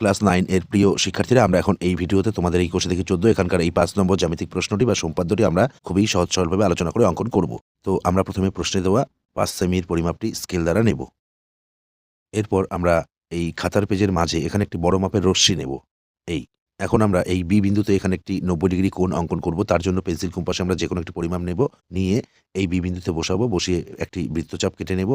Class nine এর প্রিয় শিক্ষার্থীরা, আমরা এখন এই ভিডিওতে তোমাদের এই কোষে থেকে চোদ্দ এখানকার এই পাঁচ নম্বর জ্যামিতিক প্রশ্নটি বা সম্পাদ্যটি আমরা খুবই সহজ সরলভাবে আলোচনা করে অঙ্কন করব। তো আমরা প্রথমে প্রশ্নে দেওয়া পাঁচ সেমির পরিমাপটি স্কেল দ্বারা নেব। এরপর আমরা এই খাতার পেজের মাঝে এখানে একটি বড় মাপের রশ্মি নেব। এই, এখন আমরা এই বি বিন্দুতে এখানে একটি নব্বই ডিগ্রি কোণ অঙ্কন করব। তার জন্য পেন্সিল কম্পাসে আমরা যে কোনো একটি পরিমাপ নেব। নিয়ে এই বি বিন্দুতে বসাবো, বসিয়ে একটি বৃত্তচাপ কেটে নেব।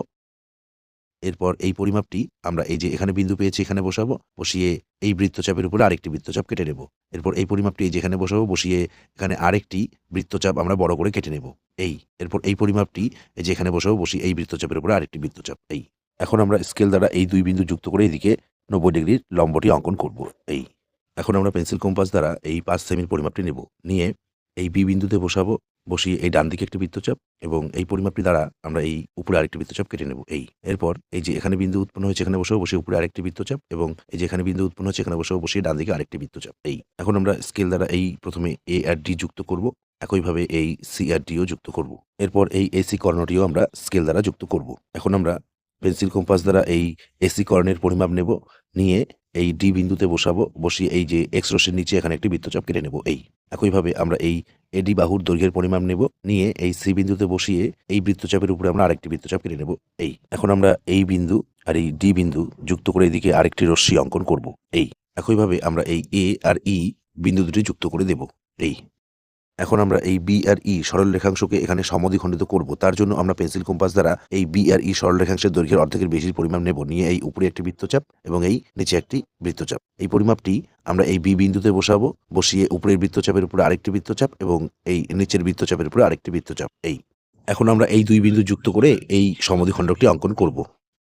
এরপর এই পরিমাপটি আমরা এই যে এখানে বিন্দু পেয়েছি, এখানে বসাবো, বসিয়ে এই বৃত্তচাপের উপরে আরেকটি বৃত্তচাপ কেটে নেব। এরপর এই পরিমাপটি এই যেখানে বসাবো, বসিয়ে এখানে আরেকটি বৃত্তচাপ আমরা বড় করে কেটে নেব। এই, এরপর এই পরিমাপটি এই যে এখানে বসাবো, বসিয়ে এই বৃত্তচাপের উপরে আরেকটি বৃত্তচাপ। এই, এখন আমরা স্কেল দ্বারা এই দুই বিন্দু যুক্ত করে এদিকে নব্বই ডিগ্রির লম্বটি অঙ্কন করব। এই, এখন আমরা পেন্সিল কম্পাস দ্বারা এই পাঁচ সেমির পরিমাপটি নেব। নিয়ে এই বি বিন্দুতে বসাবো বসিয়ে এই ডান দিকে একটি বৃত্তচাপ এবং এই পরিমাপটি দ্বারা আমরা এই উপরে আরেকটি বৃত্তচাপ কেটে নেব। এই। এরপর এই যে এখানে বিন্দু উৎপন্ন হয়েছে এখানে বসেও বসে উপরে আরেকটি বৃত্তচাপ এবং এই যে এখানে বিন্দু উৎপন্ন হচ্ছে এখানে বসেও বসিয়ে ডান দিকে আরেকটি বৃত্তচাপ। এই। এখন আমরা স্কেল দ্বারা এই প্রথমে এ আর ডি যুক্ত করব। একইভাবে এই সি আর ডিও যুক্ত করব। এরপর এই এসি কর্ণটিও আমরা স্কেল দ্বারা যুক্ত করব। এখন আমরা পেন্সিল কম্পাস দ্বারা এই এসি কর্ণের পরিমাপ নেব। নিয়ে এই ডি বিন্দুতে বসাবো, বসিয়ে এই যে এক্স রশ্মির নিচে এখানে একটি বৃত্তচাপ কেটে নেব, এই। একইভাবে আমরা এই এডি বাহুর দৈর্ঘ্যের পরিমাণ নেব, নিয়ে এই সি বিন্দুতে বসিয়ে এই বৃত্তচাপের উপরে আমরা আরেকটি বৃত্তচাপ কেটে নেব, এই। এখন আমরা এই বিন্দু আর এই ডি বিন্দু যুক্ত করে এদিকে আরেকটি রশ্মি অঙ্কন করব, এই। একইভাবে আমরা এই এ আর ই বিন্দু দুটি যুক্ত করে দেব, এই। এখন আমরা এই বি আর ই সরল রেখাংশকে এখানে সমদ্বিখণ্ডিত করব। তার জন্য আমরা পেন্সিল কম্পাস দ্বারা এই বি আর ই সরল রেখাংশের দৈর্ঘ্যের অর্ধেকের বেশি পরিমাপ নেব। নিয়ে এই উপরে একটি বৃত্তচাপ এবং এই নিচে একটি বৃত্তচাপ। এই পরিমাপটি আমরা এই বি বিন্দুতে বসাবো। বসিয়ে উপরের বৃত্তচাপের উপরে আরেকটি বৃত্তচাপ এবং এই নিচের বৃত্তচাপের উপরে আরেকটি বৃত্তচাপ। এই। এখন আমরা এই দুই বিন্দু যুক্ত করে এই সমদ্বিখণ্ডকটি অঙ্কন করব।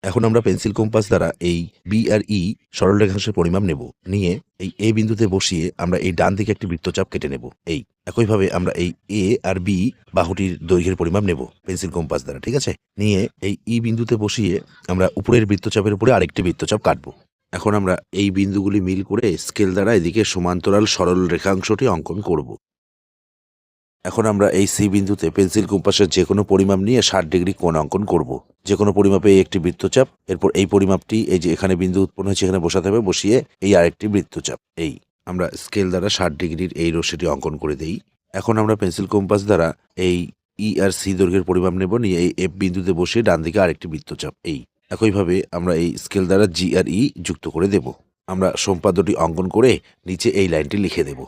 এখন আমরা পেন্সিল কম্পাস দ্বারা এই বি আর ই সরল রেখাংশের পরিমাপ নেব। নিয়ে এই এ বিন্দুতে বসিয়ে আমরা এই ডান দিকে একটি বৃত্তচাপ কেটে নেব। এই একইভাবে আমরা এই এ আর বি বাহুটির দৈর্ঘ্যের পরিমাপ নেব পেন্সিল কম্পাস দ্বারা, ঠিক আছে? নিয়ে এই ই বিন্দুতে বসিয়ে আমরা উপরের বৃত্তচাপের উপরে আরেকটি বৃত্তচাপ কাটবো। এখন আমরা এই বিন্দুগুলি মিল করে স্কেল দ্বারা এদিকে সমান্তরাল সরল রেখাংশটি অঙ্কন করব। এখন আমরা এই সি বিন্দুতে পেন্সিল কম্পাসের যে কোনো পরিমাপ নিয়ে ষাট ডিগ্রি কোণ অঙ্কন করব। যে কোনো পরিমাপে এই একটি বৃত্তচাপ, এরপর এই পরিমাপটি এই যে এখানে বিন্দু উৎপন্ন হয়েছে, এখানে বসাতে হবে, বসিয়ে এই আরেকটি বৃত্তচাপ, এই। আমরা স্কেল দ্বারা ষাট ডিগ্রির এই রশ্মিটি অঙ্কন করে দেই। এখন আমরা পেন্সিল কম্পাস দ্বারা এই ই আর সি দৈর্ঘ্যের পরিমাপ নেব, নিয়ে এই এফ বিন্দুতে বসিয়ে ডান দিকে আরেকটি বৃত্তচাপ, এই। একইভাবে আমরা এই স্কেল দ্বারা জি আর ই যুক্ত করে দেব। আমরা সম্পাদ্যটি অঙ্কন করে নিচে এই লাইনটি লিখে দেব।